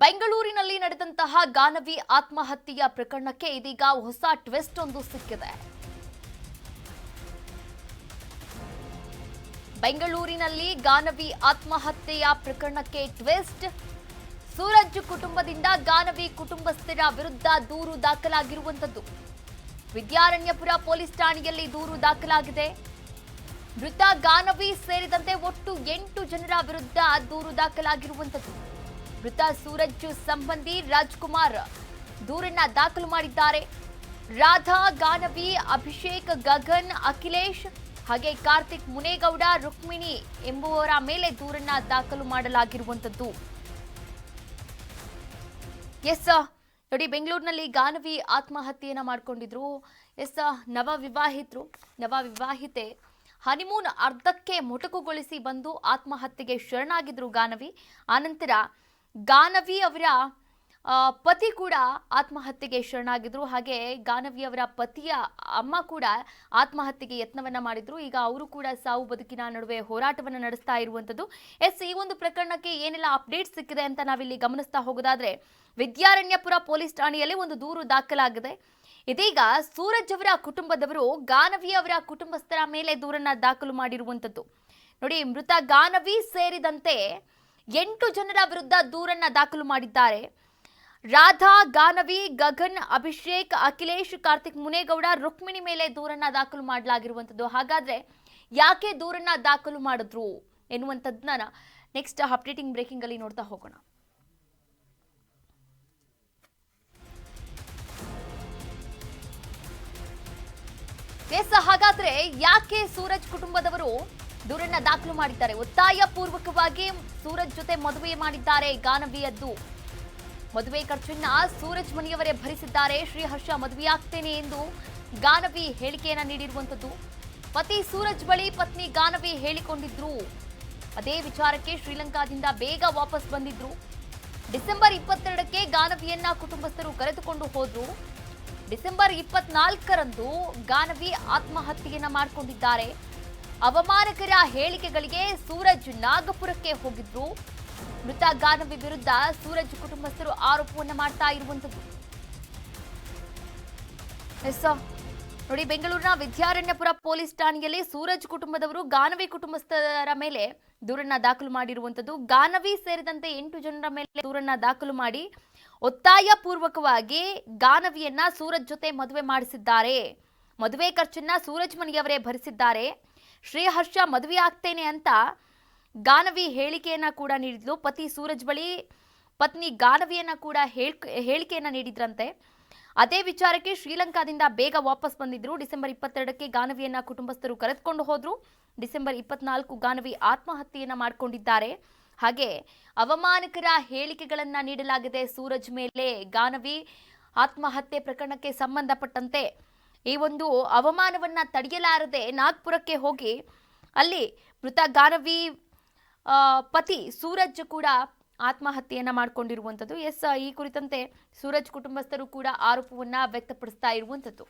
ಬೆಂಗಳೂರಿನಲ್ಲಿ ನಡೆದಂತಹ ಗಾನವಿ ಆತ್ಮಹತ್ಯೆಯ ಪ್ರಕರಣಕ್ಕೆ ಇದೀಗ ಹೊಸ ಟ್ವಿಸ್ಟ್ ಒಂದು ಸಿಕ್ಕಿದೆ. ಬೆಂಗಳೂರಿನಲ್ಲಿ ಗಾನವಿ ಆತ್ಮಹತ್ಯೆಯ ಪ್ರಕರಣಕ್ಕೆ ಟ್ವಿಸ್ಟ್. ಸೂರಜ್ ಕುಟುಂಬದಿಂದ ಗಾನವಿ ಕುಟುಂಬಸ್ಥರ ವಿರುದ್ಧ ದೂರು ದಾಖಲಾಗಿರುವಂತದ್ದು ವಿದ್ಯಾರಣ್ಯಪುರ ಪೊಲೀಸ್ ಠಾಣೆಯಲ್ಲಿ ದೂರು ದಾಖಲಾಗಿದೆ. ಮೃತ ಗಾನವಿ ಸೇರಿದಂತೆ ಒಟ್ಟು ಎಂಟು ಜನರ ವಿರುದ್ಧ ದೂರು ದಾಖಲಾಗಿರುವಂತದ್ದು ಮೃತ ಸೂರಜ್ ಸಂಬಂಧಿ ರಾಜ್ಕುಮಾರ್ ದೂರನ್ನ ದಾಖಲು ಮಾಡಿದ್ದಾರೆ. ರಾಧಾ, ಗಾನವಿ, ಅಭಿಷೇಕ್, ಗಗನ್, ಅಖಿಲೇಶ್ ಹಾಗೆ ಕಾರ್ತಿಕ್ ಮುನೇಗೌಡ, ರುಕ್ಮಿಣಿ ಎಂಬುವರ ಮೇಲೆ ದೂರನ್ನ ದಾಖಲು ಮಾಡಲಾಗಿರುವಂತದ್ದು ಎಸ್, ನೋಡಿ ಬೆಂಗಳೂರಿನಲ್ಲಿ ಗಾನವಿ ಆತ್ಮಹತ್ಯೆಯನ್ನ ಮಾಡಿಕೊಂಡಿದ್ರು. ಎಸ್ ನವ ವಿವಾಹಿತರು ನವ ವಿವಾಹಿತೆ ಹನಿಮೂನ್ ಅರ್ಧಕ್ಕೆ ಮೊಟಕುಗೊಳಿಸಿ ಬಂದು ಆತ್ಮಹತ್ಯೆಗೆ ಶರಣಾಗಿದ್ರು ಗಾನವಿ. ಆನಂತರ ಗಾನವಿ ಅವರ ಪತಿ ಕೂಡ ಆತ್ಮಹತ್ಯೆಗೆ ಶರಣಾಗಿದ್ರು. ಹಾಗೆ ಗಾನವಿ ಅವರ ಪತಿಯ ಅಮ್ಮ ಕೂಡ ಆತ್ಮಹತ್ಯೆಗೆ ಯತ್ನವನ್ನ ಮಾಡಿದ್ರು. ಈಗ ಅವರು ಕೂಡ ಸಾವು ಬದುಕಿನ ನಡುವೆ ಹೋರಾಟವನ್ನು ನಡೆಸ್ತಾ ಇರುವಂತದ್ದು. ಎಸ್, ಈ ಒಂದು ಪ್ರಕರಣಕ್ಕೆ ಏನೆಲ್ಲ ಅಪ್ಡೇಟ್ ಸಿಕ್ಕಿದೆ ಅಂತ ನಾವಿಲ್ಲಿ ಗಮನಿಸ್ತಾ ಹೋಗೋದಾದ್ರೆ, ವಿದ್ಯಾರಣ್ಯಪುರ ಪೊಲೀಸ್ ಠಾಣೆಯಲ್ಲಿ ಒಂದು ದೂರು ದಾಖಲಾಗಿದೆ. ಇದೀಗ ಸೂರಜ್ ಅವರ ಕುಟುಂಬದವರು ಗಾನವಿ ಅವರ ಕುಟುಂಬಸ್ಥರ ಮೇಲೆ ದೂರನ್ನ ದಾಖಲು ಮಾಡಿರುವಂತದ್ದು. ನೋಡಿ, ಮೃತ ಗಾನವಿ ಸೇರಿದಂತೆ ಎಂಟು ಜನರ ವಿರುದ್ಧ ದೂರನ್ನ ದಾಖಲು ಮಾಡಿದ್ದಾರೆ. ರಾಧಾ, ಗಾನವಿ, ಗಗನ್, ಅಭಿಷೇಕ್, ಅಖಿಲೇಶ್, ಕಾರ್ತಿಕ್ ಮುನೇಗೌಡ, ರುಕ್ಮಿಣಿ ಮೇಲೆ ದೂರನ್ನ ದಾಖಲು ಮಾಡಲಾಗಿರುವಂಥದ್ದು ಹಾಗಾದ್ರೆ ಯಾಕೆ ದೂರನ್ನ ದಾಖಲು ಮಾಡಿದ್ರು ಎನ್ನುವಂಥದ್ದನ್ನ ನೆಕ್ಸ್ಟ್ ಅಪ್ಡೇಟಿಂಗ್ ಬ್ರೇಕಿಂಗ್ ಅಲ್ಲಿ ನೋಡ್ತಾ ಹೋಗೋಣ. ಎಸ್ ಹಾಗಾದ್ರೆ ಯಾಕೆ ಸೂರಜ್ ಕುಟುಂಬದವರು ದೂರನ್ನ ದಾಖಲು ಮಾಡಿದ್ದಾರೆ. ಒತ್ತಾಯ ಪೂರ್ವಕವಾಗಿ ಸೂರಜ್ ಜೊತೆ ಮದುವೆ ಮಾಡಿದ್ದಾರೆ ಗಾನವಿಯದ್ದು. ಮದುವೆ ಖರ್ಚನ್ನ ಸೂರಜ್ ಮನೆಯವರೇ ಭರಿಸಿದ್ದಾರೆ. ಶ್ರೀಹರ್ಷ ಮದುವೆಯಾಗ್ತೇನೆ ಎಂದು ಗಾನವಿ ಹೇಳಿಕೆಯನ್ನ ನೀಡಿರುವಂತದ್ದು ಪತಿ ಸೂರಜ್ ಬಳಿ ಪತ್ನಿ ಗಾನವಿ ಹೇಳಿಕೊಂಡಿದ್ರು. ಅದೇ ವಿಚಾರಕ್ಕೆ ಶ್ರೀಲಂಕಾದಿಂದ ಬೇಗ ವಾಪಸ್ ಬಂದಿದ್ರು. ಡಿಸೆಂಬರ್ ಇಪ್ಪತ್ತೆರಡಕ್ಕೆ ಗಾನವಿಯನ್ನ ಕುಟುಂಬಸ್ಥರು ಕರೆದುಕೊಂಡು ಹೋದ್ರು. ಡಿಸೆಂಬರ್ ಇಪ್ಪತ್ನಾಲ್ಕರಂದು ಗಾನವಿ ಆತ್ಮಹತ್ಯೆಯನ್ನ ಮಾಡಿಕೊಂಡಿದ್ದಾರೆ. ಅವಮಾನಕರ ಹೇಳಿಕೆಗಳಿಗೆ ಸೂರಜ್ ನಾಗಪುರಕ್ಕೆ ಹೋಗಿದ್ರು. ಮೃತ ಗಾನವಿ ವಿರುದ್ಧ ಸೂರಜ್ ಕುಟುಂಬಸ್ಥರು ಆರೋಪವನ್ನು ಮಾಡ್ತಾ ಇರುವಂತದ್ದು ನೋಡಿ, ಬೆಂಗಳೂರಿನ ವಿದ್ಯಾರಣ್ಯಪುರ ಪೊಲೀಸ್ ಠಾಣೆಯಲ್ಲಿ ಸೂರಜ್ ಕುಟುಂಬದವರು ಗಾನವಿ ಕುಟುಂಬಸ್ಥರ ಮೇಲೆ ದೂರನ್ನ ದಾಖಲು ಮಾಡಿರುವಂತದ್ದು ಗಾನವಿ ಸೇರಿದಂತೆ ಎಂಟು ಜನರ ಮೇಲೆ ದೂರನ್ನ ದಾಖಲು ಮಾಡಿ ಒತ್ತಾಯ ಪೂರ್ವಕವಾಗಿ ಗಾನವಿಯನ್ನ ಸೂರಜ್ ಜೊತೆ ಮದುವೆ ಮಾಡಿಸಿದ್ದಾರೆ. ಮದುವೆ ಖರ್ಚನ್ನ ಸೂರಜ್ ಮನೆಯವರೇ ಭರಿಸಿದ್ದಾರೆ. ಶ್ರೀಹರ್ಷ ಮದುವೆ ಆಗ್ತೇನೆ ಅಂತ ಗಾನವಿ ಹೇಳಿಕೆಯನ್ನ ಕೂಡ ನೀಡಿದ್ಲು. ಪತಿ ಸೂರಜ್ ಬಳಿ ಪತ್ನಿ ಗಾನವಿಯನ್ನ ಕೂಡ ಹೇಳ್, ಹೇಳಿಕೆಯನ್ನ ನೀಡಿದ್ರಂತೆ. ಅದೇ ವಿಚಾರಕ್ಕೆ ಶ್ರೀಲಂಕಾದಿಂದ ಬೇಗ ವಾಪಸ್ ಬಂದಿದ್ರು. ಡಿಸೆಂಬರ್ ಇಪ್ಪತ್ತೆರಡಕ್ಕೆ ಗಾನವಿಯನ್ನ ಕುಟುಂಬಸ್ಥರು ಕರೆದುಕೊಂಡು ಹೋದ್ರು. ಡಿಸೆಂಬರ್ ಇಪ್ಪತ್ನಾಲ್ಕು ಗಾನವಿ ಆತ್ಮಹತ್ಯೆಯನ್ನ ಮಾಡಿಕೊಂಡಿದ್ದಾರೆ. ಹಾಗೆ ಅವಮಾನಕರ ಹೇಳಿಕೆಗಳನ್ನ ನೀಡಲಾಗಿದೆ ಸೂರಜ್ ಮೇಲೆ. ಗಾನವಿ ಆತ್ಮಹತ್ಯೆ ಪ್ರಕರಣಕ್ಕೆ ಸಂಬಂಧಪಟ್ಟಂತೆ ಈ ಒಂದು ಅವಮಾನವನ್ನ ತಡೆಯಲಾರದೆ ನಾಗ್ಪುರಕ್ಕೆ ಹೋಗಿ ಅಲ್ಲಿ ಮೃತ ಗಾನವಿ ಪತಿ ಸೂರಜ್ ಕೂಡ ಆತ್ಮಹತ್ಯೆಯನ್ನ ಮಾಡಿಕೊಂಡಿರುವಂಥದ್ದು. ಎಸ್, ಈ ಕುರಿತಂತೆ ಸೂರಜ್ ಕುಟುಂಬಸ್ಥರು ಕೂಡ ಆರೋಪವನ್ನ ವ್ಯಕ್ತಪಡಿಸ್ತಾ ಇರುವಂಥದ್ದು.